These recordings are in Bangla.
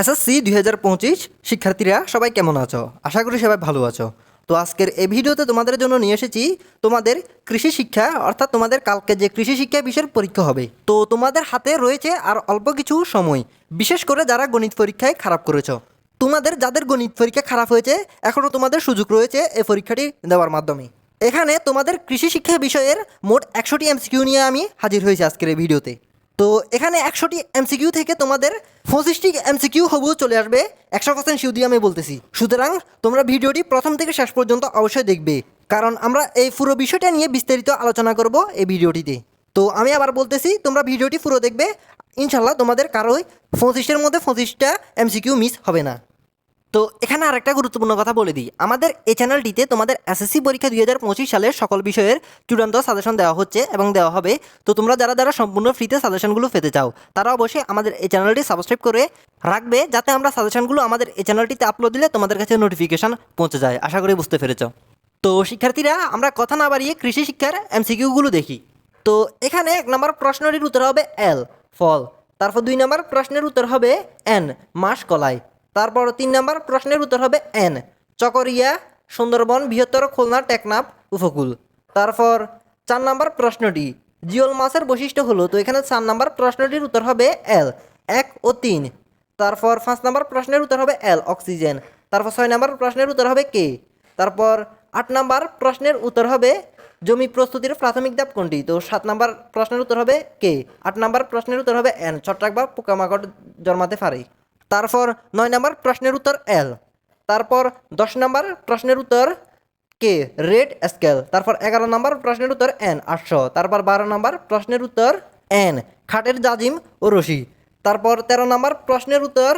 এসএসসি দুই হাজার পঁচিশ, শিক্ষার্থীরা সবাই কেমন আছো? আশা করি সবাই ভালো আছো। তো আজকের এই ভিডিওতে তোমাদের জন্য নিয়ে এসেছি তোমাদের কৃষি শিক্ষা, অর্থাৎ তোমাদের কালকে যে কৃষি শিক্ষা বিষয়ের পরীক্ষা হবে। তো তোমাদের হাতে রয়েছে আর অল্প কিছু সময়, বিশেষ করে যারা গণিত পরীক্ষায় খারাপ করেছ। তোমাদের, যাদের গণিত পরীক্ষা খারাপ হয়েছে এখনও তোমাদের সুযোগ রয়েছে এই পরীক্ষাটি দেওয়ার মাধ্যমে। এখানে তোমাদের কৃষি শিক্ষা বিষয়ের মোট একশোটি এমসিকিউ নিয়ে আমি হাজির হয়েছি আজকের এই ভিডিওতে। তো এখানে একশোটি এমসিকিউ থেকে তোমাদের পঁচিশটি এমসিকিউ হবু চলে আসবে। একশো পার্সেন্ট শিউ দিয়ে আমি বলতেছি। সুতরাং তোমরা ভিডিওটি প্রথম থেকে শেষ পর্যন্ত অবশ্যই দেখবে। কারণ আমরা এই পুরো বিষয়টা নিয়ে বিস্তারিত আলোচনা করব এই ভিডিওটিতে। তো আমি আবার বলতেছি, তোমরা ভিডিওটি পুরো দেখবে। ইনশাল্লাহ তোমাদের কারোই পঁচিশের মধ্যে পঁচিশটা এমসিকিউ মিস হবে না। তো এখানে আরেকটা গুরুত্বপূর্ণ কথা বলে দিই। আমাদের এই চ্যানেলটিতে তোমাদের এসএসসি পরীক্ষা দুই হাজার পঁচিশ সালের সকল বিষয়ের চূড়ান্ত সাজেশন দেওয়া হচ্ছে এবং দেওয়া হবে। তো তোমরা যারা যারা সম্পূর্ণ ফ্রিতে সাজেশনগুলো পেতে চাও, তারা অবশ্যই আমাদের এই চ্যানেলটি সাবস্ক্রাইব করে রাখবে যাতে আমরা সাজেশনগুলো আমাদের এই চ্যানেলটিতে আপলোড দিলে তোমাদের কাছে নোটিফিকেশন পৌঁছে যায়। আশা করি বুঝতে পেরেছ। তো শিক্ষার্থীরা, আমরা কথা না বাড়িয়ে কৃষি শিক্ষার এমসিকিউগুলো দেখি। তো এখানে এক নম্বর প্রশ্নটির উত্তর হবে এল ফল। তারপর দুই নম্বর প্রশ্নের উত্তর হবে এন মাস কলাই তারপর তিন নম্বর প্রশ্নের উত্তর হবে এন। চকরিয়া, সুন্দরবন, বৃহত্তর খুলনা, টেকনাফ, উপকূল। তারপর চার নম্বর প্রশ্নটি, জিওল মাছের বৈশিষ্ট্য হলো, তো এখানে চার নম্বর প্রশ্নটির উত্তর হবে এল, এক ও তিন। তারপর পাঁচ নম্বর প্রশ্নের উত্তর হবে এল, অক্সিজেন। তারপর ছয় নম্বর প্রশ্নের উত্তর হবে কে? তারপর আট নম্বর প্রশ্নের উত্তর হবে জমি প্রস্তুতির প্রাথমিক ধাপ কোনটি? তো সাত নম্বর প্রশ্নের উত্তর হবে কে? আট নম্বর প্রশ্নের উত্তর হবে এন। ছত্রাক বা পোকামাকড় জন্মাতে পারে। তারপর নয় নম্বর প্রশ্নের উত্তর এল তারপর দশ নম্বর প্রশ্নের উত্তর কে রেড স্কেল তারপর এগারো নম্বর প্রশ্নের উত্তর এন আটশো, তারপর বারো নম্বর প্রশ্নের উত্তর এন খাটের জাজিম ও রশি, তারপর তেরো নম্বর প্রশ্নের উত্তর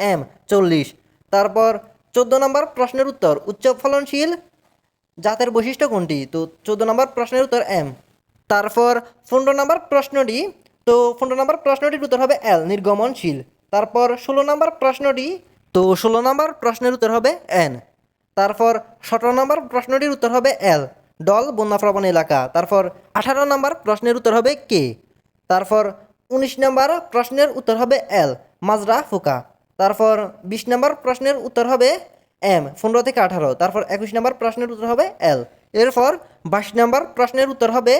এম চল্লিশ, তারপর চোদ্দ নম্বর প্রশ্নের উত্তর উচ্চ ফলনশীল জাতের বৈশিষ্ট্য কোনটি? তো চোদ্দ নম্বর প্রশ্নের উত্তর এম তারপর পনেরো নম্বর প্রশ্নটি, তো পনেরো নম্বর প্রশ্নটির উত্তর হবে এল নির্গমনশীল। তারপর ষোলো নম্বর প্রশ্নটি, তো ষোলো নম্বর প্রশ্নের উত্তর হবে এন তারপর সতেরো নম্বর প্রশ্নটির উত্তর হবে এল ডল বন্যাপ্রবণ এলাকা। তারপর আঠারো নম্বর প্রশ্নের উত্তর হবে কে তারপর উনিশ নম্বর প্রশ্নের উত্তর হবে এল মাজরা, ফোকা। তারপর বিশ নম্বর প্রশ্নের উত্তর হবে এম পনেরো থেকে আঠারো। তারপর একুশ নম্বর প্রশ্নের উত্তর হবে এল এরপর বাইশ নম্বর প্রশ্নের উত্তর হবে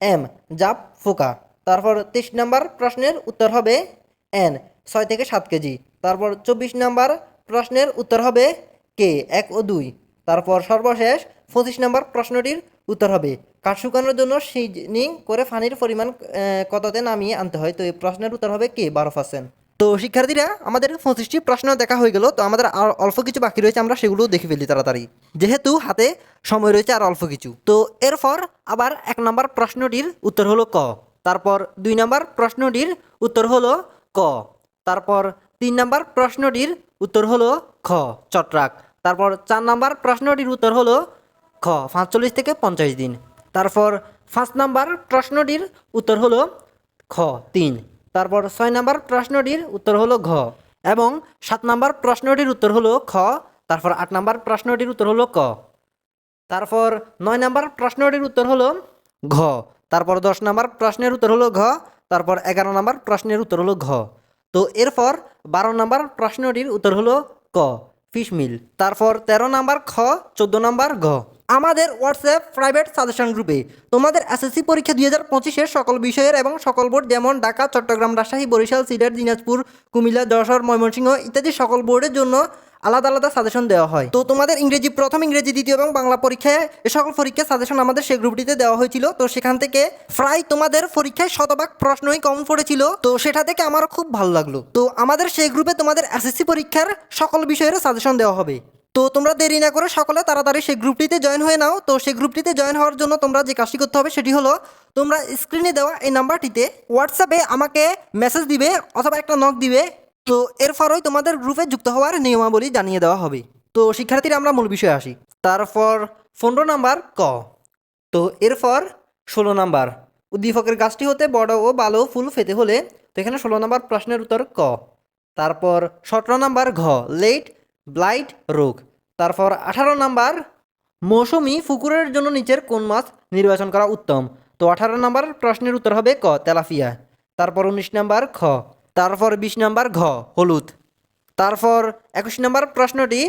এম জাপ, ফোকা। তারপর তেইশ নম্বর প্রশ্নের উত্তর হবে এন ছয় থেকে সাত কেজি। তারপর চব্বিশ নম্বর প্রশ্নের উত্তর হবে কে? এক ও দুই। তারপর সর্বশেষ পঁচিশ নম্বর প্রশ্নটির উত্তর হবে। কাঠ শুকানোর জন্য সিজনিং করে পানির পরিমাণ কততে নামিয়ে আনতে হয়? তো এই প্রশ্নের উত্তর হবে কে? বারো পার্সেন্ট তো শিক্ষার্থীরা, আমাদের পঁচিশটি প্রশ্ন দেখা হয়ে গেল, তো আমাদের আর অল্প কিছু বাকি রয়েছে, আমরা সেগুলো দেখে ফেলি তাড়াতাড়ি। যেহেতু হাতে সময় রয়েছে আর অল্প কিছু। তো এরপর আবার এক নম্বর প্রশ্নটির উত্তর হলো ক। তারপর দুই নম্বর প্রশ্নটির উত্তর হলো ক। তারপর তিন নম্বর প্রশ্নটির উত্তর হলো খ, চট্রাক। তারপর চার নম্বর প্রশ্নটির উত্তর হলো খ, পাঁচচল্লিশ থেকে পঞ্চাশ দিন। তারপর পাঁচ নম্বর প্রশ্নটির উত্তর হলো খ, তিন। তারপর ছয় নম্বর প্রশ্নটির উত্তর হলো ঘ এবং সাত নম্বর প্রশ্নটির উত্তর হলো খ, তারপর আট নম্বর প্রশ্নটির উত্তর হলো ক। তারপর নয় নম্বর প্রশ্নটির উত্তর হলো ঘ। তারপর দশ নম্বর প্রশ্নের উত্তর হলো ঘ। তারপর এগারো নম্বর প্রশ্নের উত্তর হলো ঘ। তো এরপর বারো নম্বর প্রশ্নটির উত্তর হলো ক, ফিশ মিল। তারপর তেরো নম্বর খ, চোদ্দ নম্বর ঘ। আমাদের হোয়াটসঅ্যাপ প্রাইভেট সাজেশন গ্রুপে তোমাদের এসএসসি পরীক্ষা দুই হাজার পঁচিশের সকল বিষয়ের এবং সকল বোর্ড যেমন ঢাকা, চট্টগ্রাম, রাজশাহী, বরিশাল, সিলেট, দিনাজপুর, কুমিল্লা, যশোর, ময়মনসিংহ ইত্যাদি সকল বোর্ডের জন্য আলাদা আলাদা সাজেশন দেওয়া হয়। তো তোমাদের ইংরেজি, প্রথম ইংরেজি, দ্বিতীয় এবং বাংলা পরীক্ষায় এ সকল পরীক্ষার সাজেশন আমাদের সেই গ্রুপটিতে দেওয়া হয়েছিল। তো সেখান থেকে প্রায় তোমাদের পরীক্ষায় শতভাগ প্রশ্নই কম পড়েছিল। তো সেটা থেকে আমারও খুব ভালো লাগল। তো আমাদের সেই গ্রুপে তোমাদের এসএসসি পরীক্ষার সকল বিষয়ের সাজেশন দেওয়া হবে। তো তোমরা দেরি না করে সকলে তাড়াতাড়ি সেই গ্রুপটিতে জয়েন হয়ে নাও। তো সেই গ্রুপটিতে জয়েন হওয়ার জন্য তোমরা যে কাজটি করতে হবে সেটি হলো, তোমরা স্ক্রিনে দেওয়া এই নাম্বারটিতে হোয়াটসঅ্যাপে আমাকে মেসেজ দিবে অথবা একটা নক দিবে। তো এরপরই তোমাদের গ্রুপে যুক্ত হওয়ার নিয়মাবলী জানিয়ে দেওয়া হবে। তো শিক্ষার্থীরা আমরা মূল বিষয়ে আসি। তারপর পনেরো নাম্বার ক। তো এরপর ষোলো নাম্বার। উদ্দীপকের গাছটি হতে বড় ও ভালো ফুল ফেতে হলে, তো এখানে ষোলো নাম্বার প্রশ্নের উত্তর ক। তারপর সতেরো নাম্বার ঘ, লেট ব্লাইট রোগ। তারপর আঠারো নাম্বার, মৌসুমি পুকুরের জন্য নিচের কোন মাছ নির্বাচন করা উত্তম? তো আঠারো নাম্বার প্রশ্নের উত্তর হবে ক, তেলাফিয়া। তারপর উনিশ নাম্বার খ, তারপর বিশ নাম্বার ঘ, হলুদ। তারপর একুশ নাম্বার প্রশ্নটি,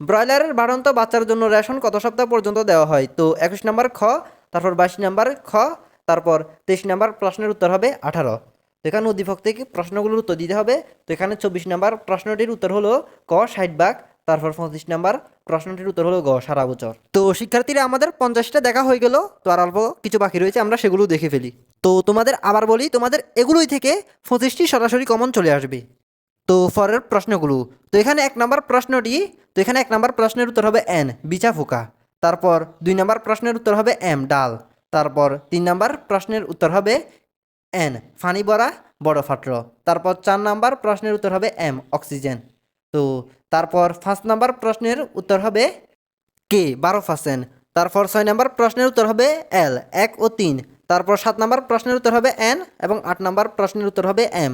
ব্রয়লারের বাড়ন্ত বাচ্চার জন্য রেশন কত সপ্তাহ পর্যন্ত দেওয়া হয়? তো একুশ নাম্বার খ, তারপর বাইশ নাম্বার খ, তারপর তেইশ নাম্বার প্রশ্নের উত্তর হবে আঠারো। তো এখানে উদ্দীপক প্রশ্নগুলোর উত্তর দিতে হবে। তো এখানে চব্বিশ নাম্বার প্রশ্নটির উত্তর হলো ক, ষাট ভাগ তারপর পঁচিশ নাম্বার, প্রশ্নটির উত্তর হলো গ, সারা বছর। তো শিক্ষার্থীরা, আমাদের পঞ্চাশটা দেখা হয়ে গেল, তো আর অল্প কিছু বাকি রয়েছে, আমরা সেগুলো দেখে ফেলি। তো তোমাদের আবার বলি, তোমাদের এগুলোই থেকে পঁচিশটি সরাসরি কমন চলে আসবে। তো ফরের প্রশ্নগুলো, তো এখানে এক নম্বর প্রশ্নটি, তো এখানে এক নম্বর প্রশ্নের উত্তর হবে এন বিচা ফোকা। তারপর দুই নম্বর প্রশ্নের উত্তর হবে এম ডাল। তারপর তিন নম্বর প্রশ্নের উত্তর হবে এন ফানি বড়া, বড় ফাট্র তারপর চার নম্বর প্রশ্নের উত্তর হবে এম অক্সিজেন। তো তারপর পাঁচ নাম্বার প্রশ্নের উত্তর হবে কে বারো পার্সেন্ট তারপর ছয় নাম্বার প্রশ্নের উত্তর হবে এল এক ও তিন। তারপর সাত নাম্বার প্রশ্নের উত্তর হবে এন এবং আট নাম্বার প্রশ্নের উত্তর হবে এম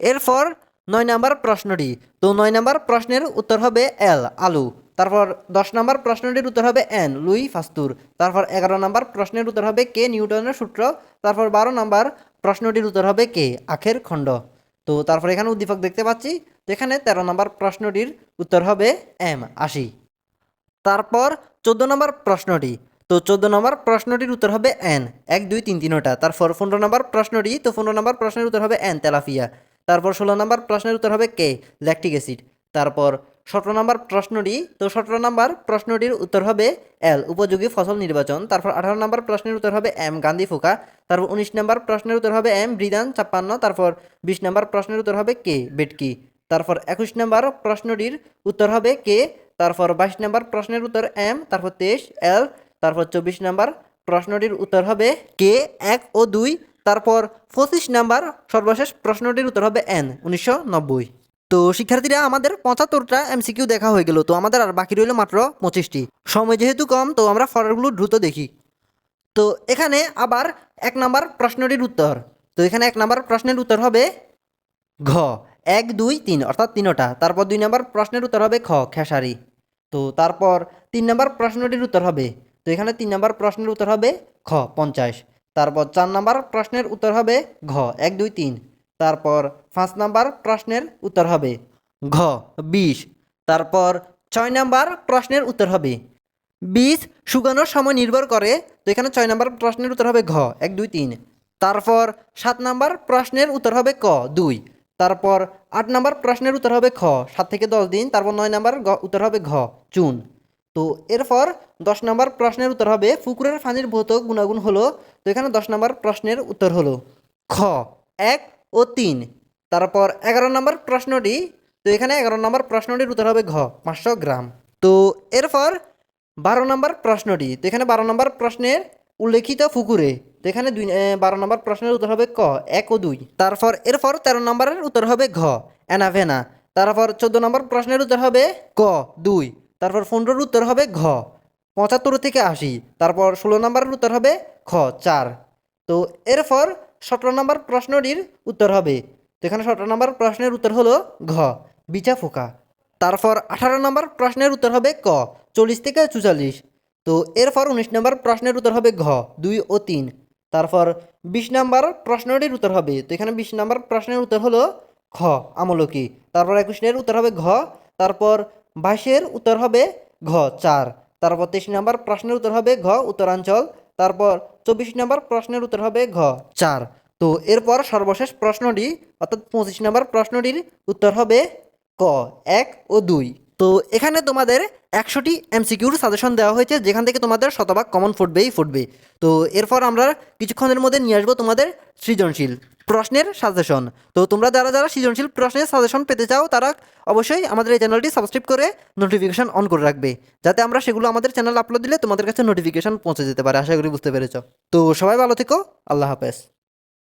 এরপর নয় নাম্বার প্রশ্নটি। তো নয় নাম্বার প্রশ্নের উত্তর হবে এল আলু। তারপর দশ নম্বর প্রশ্নটির উত্তর হবে এন লুই, ফাস্তুর। তারপর এগারো নম্বর প্রশ্নের উত্তর হবে কে নিউটনের সূত্র। তারপর বারো নম্বর প্রশ্নটির উত্তর হবে কে আখের খণ্ড। তো তারপর এখানে উদ্দীপক দেখতে পাচ্ছি। এখানে তেরো নম্বর প্রশ্নটির উত্তর হবে এম, আশি। তারপর চোদ্দ নম্বর প্রশ্নটি, তো চোদ্দ নম্বর প্রশ্নটির উত্তর হবে এন, এক, দুই, তিন তিনোটা তারপর পনেরো নম্বর প্রশ্নটি, তো পনেরো নম্বর প্রশ্নের উত্তর হবে এন, তেলাফিয়া। তারপর ষোলো নম্বর প্রশ্নের উত্তর হবে কে, ল্যাকটিক অ্যাসিড। তারপর সতেরো নম্বর প্রশ্নটি, তো সতেরো নম্বর প্রশ্নটির উত্তর হবে এল, উপযোগী ফসল নির্বাচন। তারপর আঠারো নম্বর প্রশ্নের উত্তর হবে এম, গান্ধী ফোকা। তারপর উনিশ নম্বর প্রশ্নের উত্তর হবে এম বৃদান ছাপ্পান্ন। তারপর বিশ নম্বর প্রশ্নের উত্তর হবে কে, বেটকি। তারপর একুশ নম্বর প্রশ্নটির উত্তর হবে কে? তারপর বাইশ নম্বর প্রশ্নের উত্তর এম, তারপর তেইশ এল, তারপর চব্বিশ নম্বর প্রশ্নটির উত্তর হবে কে? এক ও দুই, তারপর পঁচিশ নাম্বার সর্বশেষ প্রশ্নটির উত্তর হবে এন, উনিশশো নব্বই। তো শিক্ষার্থীরা, আমাদের পঁচাত্তরটা এমসিকিউ দেখা হয়ে গেল, তো আমাদের আর বাকি রইল মাত্র পঁচিশটি। সময় যেহেতু কম, তো আমরা ফরেরগুলো দ্রুত দেখি। তো এখানে আবার এক নাম্বার প্রশ্নটির উত্তর। তো এখানে এক নাম্বার প্রশ্নের উত্তর হবে ঘ, এক, দুই, তিন, অর্থাৎ তিনোটা। তারপর দুই নম্বর প্রশ্নের উত্তর হবে খ, খেসারি। তো তারপর তিন নম্বর প্রশ্নটির উত্তর হবে। তো এখানে তিন নম্বর প্রশ্নের উত্তর হবে খ, পঞ্চাশ। তারপর চার নম্বর প্রশ্নের উত্তর হবে ঘ, এক, দুই, তিন। তারপর পাঁচ নম্বর প্রশ্নের উত্তর হবে ঘ, বিশ। তারপর ছয় নম্বর প্রশ্নের উত্তর হবে বীজ শুকানোর সময় নির্ভর করে। তো এখানে ছয় নম্বর প্রশ্নের উত্তর হবে ঘ, এক, দুই, তিন। তারপর সাত নম্বর প্রশ্নের উত্তর হবে ক, দুই। তারপর আট নম্বর প্রশ্নের উত্তর হবে খ, সাত থেকে দশ দিন, তারপর নয় নাম্বার উত্তর হবে ঘ, চুন। তো এরপর দশ নম্বর প্রশ্নের উত্তর হবে পুকুরের পানির ভৌত গুণাগুণ হলো, তো এখানে দশ নম্বর প্রশ্নের উত্তর হলো খ, এক ও তিন। তারপর এগারো নম্বর প্রশ্নটি, তো এখানে এগারো নম্বর প্রশ্নটির উত্তর হবে ঘ, পাঁচশো গ্রাম। তো এরপর বারো নম্বর প্রশ্নটি, তো এখানে বারো নম্বর প্রশ্নের উল্লেখিত পুকুরে তো এখানে দুই বারো নম্বর প্রশ্নের উত্তর হবে ক, এক ও দুই। তারপর, এরপর তেরো নম্বরের উত্তর হবে ঘ, অ্যানাভেনা। তারপর চোদ্দ নম্বর প্রশ্নের উত্তর হবে ক, দুই। তারপর পনেরোর উত্তর হবে ঘ, পঁচাত্তর থেকে আশি। তারপর ষোলো নম্বরের উত্তর হবে খ, চার। তো এরপর সতেরো নম্বর প্রশ্নটির উত্তর হবে তো এখানে সতেরো নম্বর প্রশ্নের উত্তর হলো ঘ, বিচা ফোকা। তারপর আঠারো নম্বর প্রশ্নের উত্তর হবে ক, চল্লিশ থেকে চুচল্লিশ তো এরপর উনিশ নম্বর প্রশ্নের উত্তর হবে ঘ, দুই ও তিন। তারপর বিশ নম্বর প্রশ্নটির উত্তর হবে, তো এখানে বিশ নম্বর প্রশ্নের উত্তর হলো খ, আমলকি। তারপর একুশের উত্তর হবে ঘ, তারপর বাইশের উত্তর হবে ঘ, চার। তারপর তেইশ নম্বর প্রশ্নের উত্তর হবে ঘ, উত্তরাঞ্চল। তারপর চব্বিশ নম্বর প্রশ্নের উত্তর হবে ঘ, চার। তো এরপর সর্বশেষ প্রশ্নটি, অর্থাৎ পঁচিশ নম্বর প্রশ্নটির উত্তর হবে ক, এক ও দুই। তো এখানে তোমাদের একশোটি এমসিকিউর সাজেশন দেওয়া হয়েছে, যেখান থেকে তোমাদের শতভাগ কমন ফুটবেই ফুটবে। তো এরপর আমরা কিছুক্ষণের মধ্যে নিয়ে আসব তোমাদের সৃজনশীল প্রশ্নের সাজেশন। তো তোমরা যারা যারা সৃজনশীল প্রশ্নের সাজেশন পেতে চাও, তারা অবশ্যই আমাদের এই চ্যানেলটি সাবস্ক্রাইব করে নোটিফিকেশন অন করে রাখবে, যাতে আমরা সেগুলো আমাদের চ্যানেল আপলোড দিলে তোমাদের কাছে নোটিফিকেশন পৌঁছে যেতে পারে, আশা করি বুঝতে পেরেছ। তো সবাই ভালো থেকো, আল্লাহ হাফেজ।